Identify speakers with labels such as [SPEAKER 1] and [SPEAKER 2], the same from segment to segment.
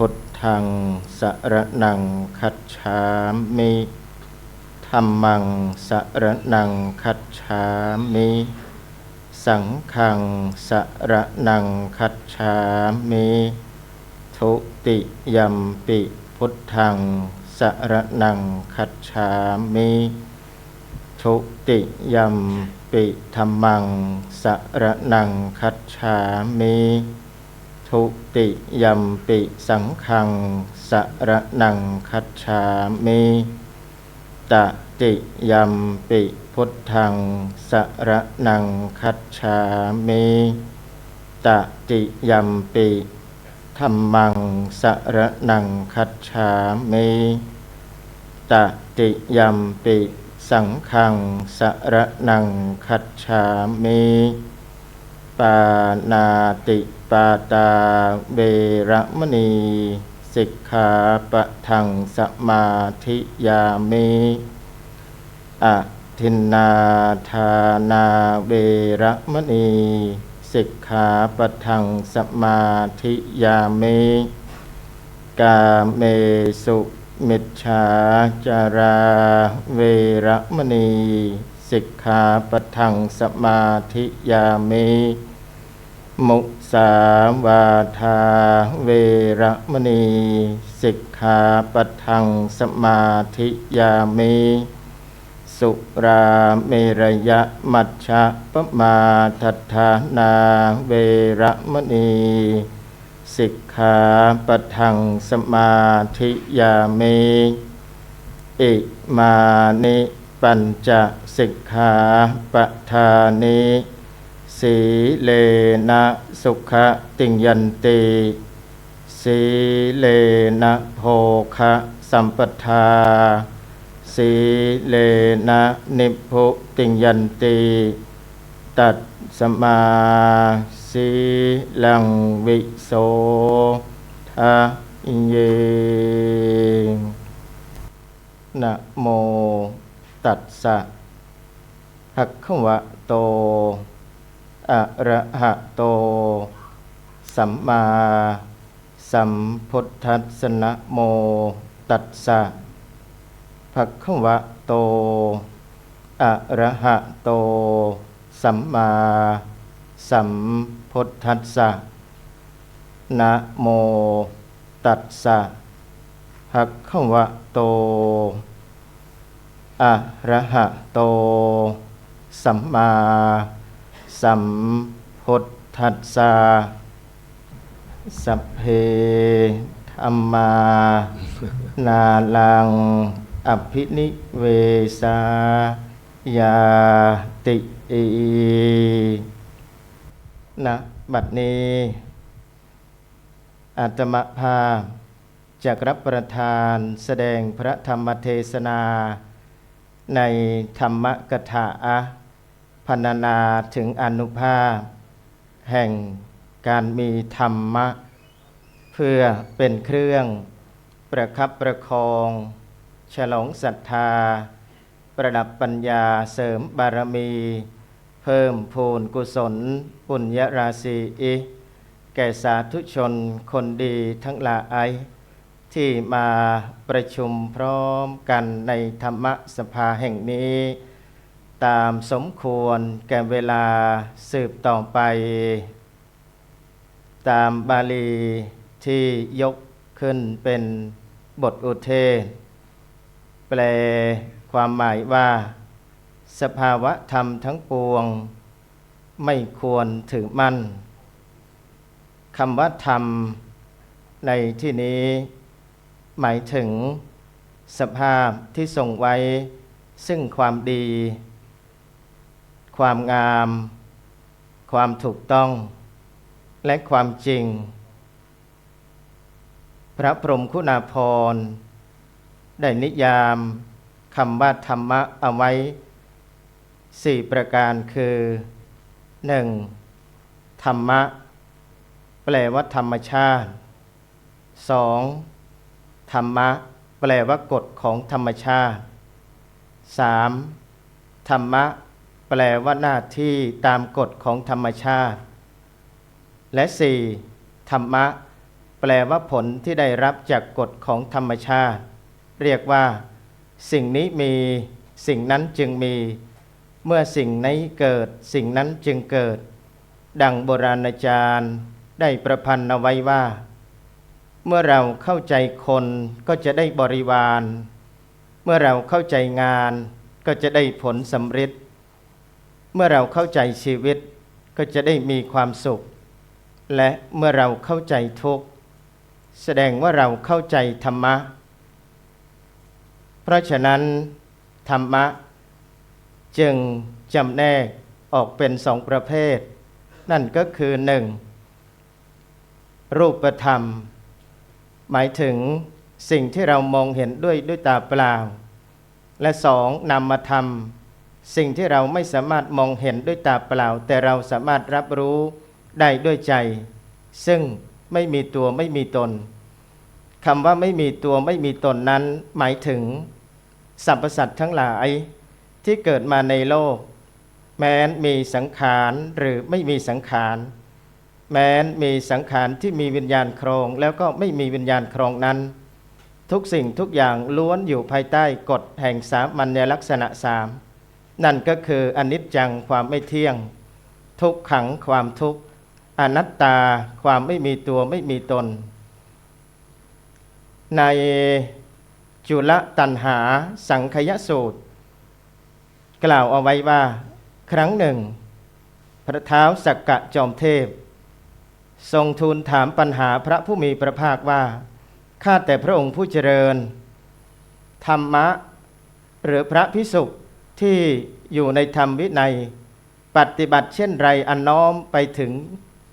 [SPEAKER 1] พุทธังสรนังคัจฉามิธรรมังสรนังคัจฉามิ สังฆังสรนังคัจฉามิทุติยัมปิพุทธังสรนังคัจฉามิทุติยัมปิธรรมังสรนังคัจฉามิ ทุติยัมปิสังขังสระนังคัจฉามิตติยัมปิพุทธังสระนังคัจฉามิตติยัมปิธรรมังสระนังคัจฉามิตติยัมปิสังขังสระนังคัจฉามิ ปานาติปาตาเวระมณีสิกขาปะทังสมาธิยามิอะทินนาทานาเวระมณีสิกขาปะทังสมาธิยามิกาเมสุมิจฉาจาราเวระมณี สิกขาปะทังสมาธิยามิมุสาวาทาเวระมณีสิกขาปะทังสมาธิยามิสุราเมรยะมัชฌะปมาทัฏฐานาเวระมณีสิกขาปะทังสมาธิยามิอิมานิ ปัญจสิกขาปทานิสีเลนะสุขติยันติสีเลนะโภคะสัมปทา สีเลนะนิพุติยันติตัดสมาสีลังวิโสทะเยนะโม ตัสสะภะคะวะโต อะระหะโต สัมมาสัมพุทธัสสนะโมตัสสะภะคะวะโต อะระหะโต สัมมาสัมพุทธัสสะ นะโมตัสสะภะคะวะโต อะระหะโต สัมมาสัมพุทธัสสะสัพเพธรรมานาลัง อภินิเวสายาติอีนะบัดนี้ อาตมภาพจากรับประทานแสดงพระธรรมเทศนา ในธรรมกถาพรรณนาถึงอนุภาพ แห่งการมีธรรมะ เพื่อเป็นเครื่องประคับประคอง ฉลองศรัทธา ประดับปัญญาเสริมบารมี เพิ่มพูนกุศล ปุญญราศีอิแก่สาธุชนคนดีทั้งหลาย ที่มาประชุมพร้อมกันในธรรมสภาแห่งนี้ ตามสมควรแก่เวลาสืบต่อไป ตามบาลีที่ยกขึ้นเป็นบทอุเทศ แปลความหมายว่า สภาวะธรรมทั้งปวง ไม่ควรถือมั่นคำว่าธรรมในที่นี้ หมายถึง สภาพที่ทรงไว้ ซึ่งความดี ความงาม ความถูกต้อง และความจริง พระพรหมคุณาภรณ์ได้นิยามคำว่าธรรมะเอาไว้สี่ประการคือหนึ่งธรรมะ แปลว่าธรรมชาติสอง รรมะ แปลว่ากฎของธรรมชาติสามธรรมะ แปลว่าหน้าที่ตามกฎของธรรมชาติ และสี่ธรรมะ แปลว่าผลที่ได้รับจากกฎของธรรมชาติ เรียกว่า สิ่งนี้มี สิ่งนั้นจึงมี เมื่อสิ่งนี้เกิด สิ่งนั้นจึงเกิด ดังโบราณอาจารย์ ได้ประพันธ์เอาไว้ว่า เมื่อเราเข้าใจคนก็จะได้บริวาร เมื่อเราเข้าใจงานก็จะได้ผลสำเร็จ เมื่อเราเข้าใจชีวิตก็จะได้มีความสุข และเมื่อเราเข้าใจทุกข์แสดงว่าเราเข้าใจธรรมะ เพราะฉะนั้น ธรรมะ จึงจำแนกออกเป็นสองประเภท นั่นก็คือหนึ่งรูปธรรม หมายถึงสิ่งที่เรามองเห็นด้วยด้วยตาเปล่า และสองนามธรรมสิ่งที่เราไม่สามารถมองเห็นด้วยตาเปล่า แต่เราสามารถรับรู้ได้ด้วยใจ ซึ่งไม่มีตัวไม่มีตนคำว่าไม่มีตัวไม่มีตนนั้น หมายถึงสรรพสัตว์ทั้งหลายที่เกิดมาในโลก แม้นมีสังขารหรือไม่มีสังขาร แม้นมีสังขารที่มีวิญญาณครอง แล้วก็ไม่มีวิญญาณครองนั้น ทุกสิ่งทุกอย่างล้วนอยู่ภายใต้กฎแห่งสามัญลักษณะสามนั่นก็คืออนิจจังความไม่เที่ยง ทุกขังความทุกข์อนัตตาความไม่มีตัวไม่มีตน ในจุลตันหาสังคยสูตร กล่าวเอาไว้ว่า ครั้งหนึ่ง พระเท้าสักกะจอมเทพ ทรงทูลถามปัญหาพระผู้มีพระภาคว่า ข้าแต่พระองค์ผู้เจริญ ธรรมะ หรือพระพิสุที่อยู่ในธรรมวินัย ปฏิบัติเช่นไรอันน้อมไปถึง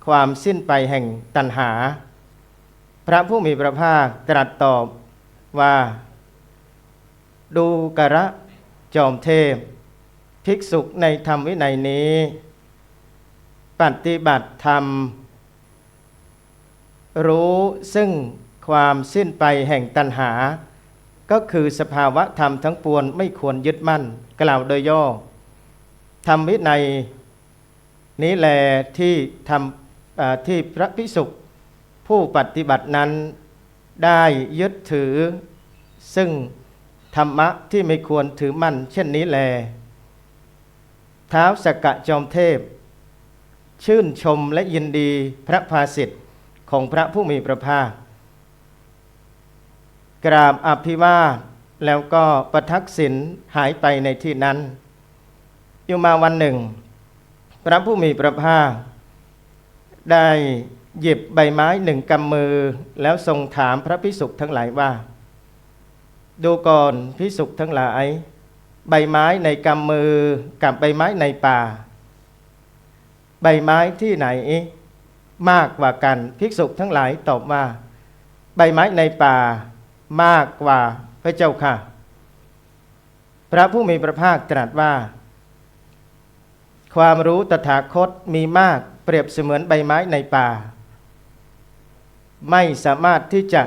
[SPEAKER 1] ความสิ้นไปแห่งตัณหา พระผู้มีพระภาคตรัสตอบว่า ดูกระจอมเทพ ภิกษุในธรรมวินัยนี้ ปฏิบัติธรรม รู้ซึ่งความสิ้นไปแห่งตัณหา ก็คือสภาวะธรรมทั้งปวงไม่ควรยึดมั่น กล่าวโดยย่อธรรมวินัยนี้แลที่ทำที่พระภิกษุผู้ปฏิบัตินั้นได้ยึดถือ ซึ่งธรรมะที่ไม่ควรถือมั่น เช่นนี้แลเท้าวสกกะจอมเทพ ชื่นชมและยินดีพระภาสิทธิ ของพระผู้มีพระภาค กราบอภิวาทแล้วก็ประทักษิณหายไปในที่นั้น อยู่มาวันหนึ่ง พระผู้มีพระภาค ได้หยิบใบไม้หนึ่งกำมือ แล้วทรงถามพระพิสุทั้งหลายว่า ดูก่อนพิสุทั้งหลาย ใบไม้ในกำมือกับใบไม้ในป่า ใบไม้ที่ไหน มากกว่ากัน ภิกษุทั้งหลายตอบว่า ใบไม้ในป่ามากกว่าพระเจ้าค่ะ พระผู้มีพระภาคตรัสว่า ความรู้ตถาคตมีมากเปรียบเสมือนใบไม้ในป่า ไม่สามารถที่จะ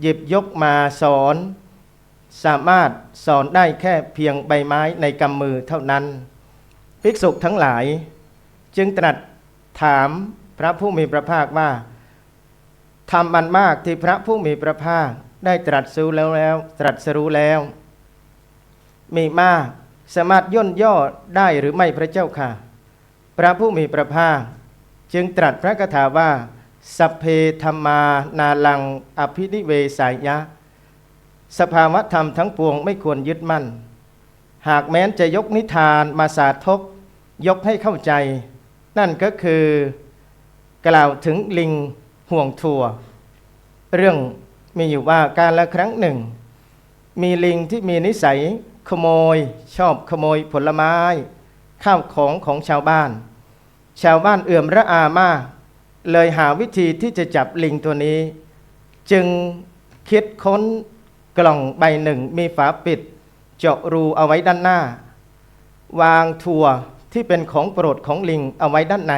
[SPEAKER 1] หยิบยกมาสอน สามารถสอนได้แค่เพียงใบไม้ในกำมือเท่านั้น ภิกษุทั้งหลายจึงตรัส ถามพระผู้มีพระภาคว่าทำมันมากที่พระผู้มีพระภาคได้ตรัสรู้แล้วแล้ว ตรัสรู้แล้ว มีมากสามารถย่นย่อได้หรือไม่พระเจ้าค่ะ พระผู้มีพระภาค จึงตรัสพระคาถาว่าสัพเพธรรมานาลังอภินิเวสายะ สภาวะธรรมทั้งปวงไม่ควรยึดมั่น หากแม้นจะยกนิทานมาสาธกยกให้เข้าใจ นั่นก็คือกล่าวถึงลิงห่วงทัวเรื่องมีอยู่ว่าการละครั้งหนึ่ง มีลิงที่มีนิสัยขโมย ชอบขโมยผลไม้ ข้าวของของชาวบ้าน ชาวบ้านเอื่อมระอามากเลยหาวิธีที่จะจับลิงตัวนี้ จึงคิดค้นกล่องใบหนึ่งมีฝาปิด เจาะรูเอาไว้ด้านหน้า วางถั่ว ที่เป็นของโปรดของลิงเอาไว้ด้านใน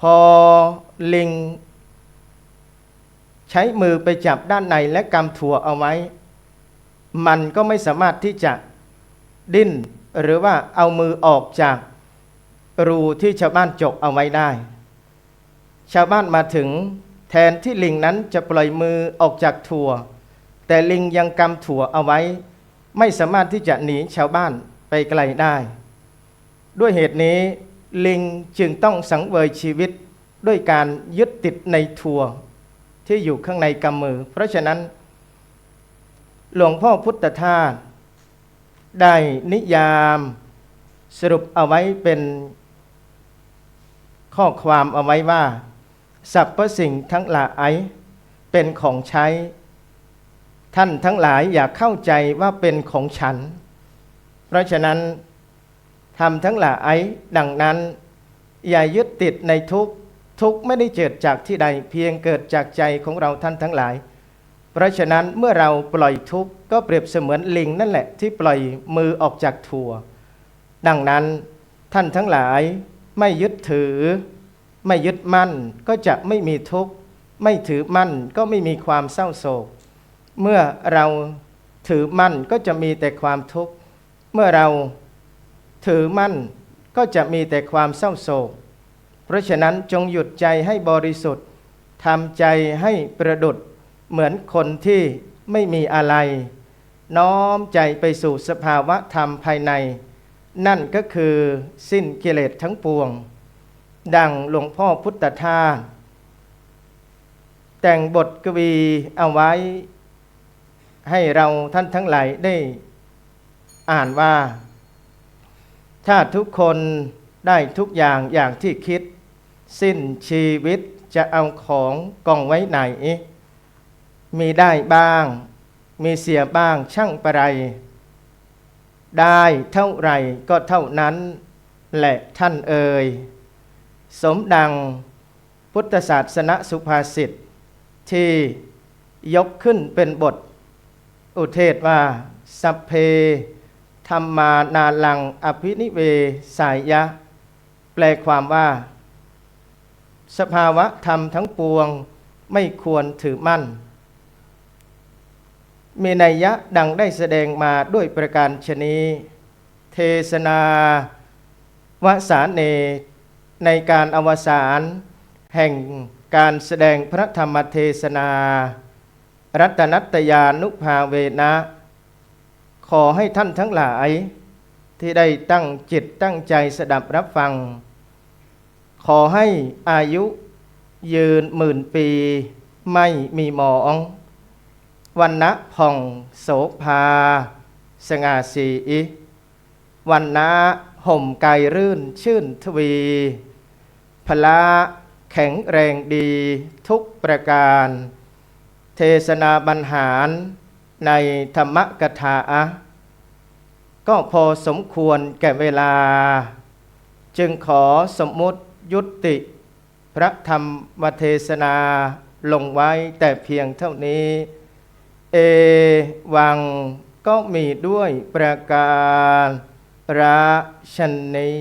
[SPEAKER 1] พอลิง ใช้มือไปจับด้านในและกำถั่วเอาไว้ มันก็ไม่สามารถที่จะดิ้น หรือว่าเอามือออกจากรูที่ชาวบ้านจกเอาไว้ได้ ชาวบ้านมาถึงแทนที่ลิงนั้นจะปล่อยมือออกจากถั่ว แต่ลิงยังกำถั่วเอาไว้ ไม่สามารถที่จะหนีชาวบ้านไปไกลได้ ด้วยเหตุนี้ลิงจึงต้องสังเวยชีวิตด้วยการยึดติดในถั่วที่อยู่ข้างในกำมือ เพราะฉะนั้น หลวงพ่อพุทธทาสได้นิยามสรุปเอาไว้เป็นข้อความเอาไว้ว่าสรรพสิ่งทั้งหลายเป็นของใช้ ท่านทั้งหลายอย่าเข้าใจว่าเป็นของฉัน เพราะฉะนั้น ทำทั้งหลายดังนั้น อย่ายึดติดในทุกข์ทุกข์ไม่ได้เกิดจากที่ใดเพียงเกิดจากใจของเราท่านทั้งหลาย เพราะฉะนั้นเมื่อเราปล่อยทุกข์ก็เปรียบเสมือนลิงนั่นแหละที่ปล่อยมือออกจากถั่ว ดังนั้นท่านทั้งหลายไม่ยึดถือ ไม่ยึดมั่นก็จะไม่มีทุกข์ ไม่ถือมั่นก็ไม่มีความเศร้าโศก เมื่อเราถือมั่นก็จะมีแต่ความทุกข์ เมื่อเรา ถือมั่นก็จะมีแต่ความเศร้าโศก เพราะฉะนั้นจงหยุดใจให้บริสุทธิ์ทำใจให้ประดุดเหมือนคนที่ไม่มีอะไร น้อมใจไปสู่สภาวะธรรมภายใน นั่นก็คือสิ้นกิเลสทั้งปวง ดังหลวงพ่อพุทธทาสแต่งบทกวีเอาไว้ ให้เราท่านทั้งหลายได้อ่านว่า ถ้าทุกคนได้ทุกอย่างอย่างที่คิด สิ้นชีวิตจะเอาของกองไว้ไหน มีได้บ้าง มีเสียบ้างช่างประไร ได้เท่าไหร่ก็เท่านั้น แหละท่านเอ่ยสมดังพุทธศาสนสุภาษิตที่ยกขึ้นเป็นบท อุเทศว่า สัพเพ ธรรมานาลังอภินิเวสายยะ แปลความว่า สภาวะธรรมทั้งปวงไม่ควรถือมั่น มีนัยยะดังได้แสดงมาด้วยประการชนีเทศนาวสาเน ในการอวสานแห่งการแสดงพระธรรมเทศนา รัตนัตยานุภาเวนะ ขอให้ท่านทั้งหลาย ที่ได้ตั้งจิตตั้งใจสดับรับฟัง ขอให้อายุยืนหมื่นปีไม่มีหมองวันนะผ่องโสภา สง่าสีวันนะห่มไกลรื่นชื่นทวี พละแข็งแรงดีทุกประการ เทศนาบรรหาร ในธรรมกถาก็พอสมควรแก่เวลา จึงขอสมมุติยุติ พระธรรมเทศนาลงไว้แต่เพียงเท่านี้ เอวังก็มีด้วยประการราชนี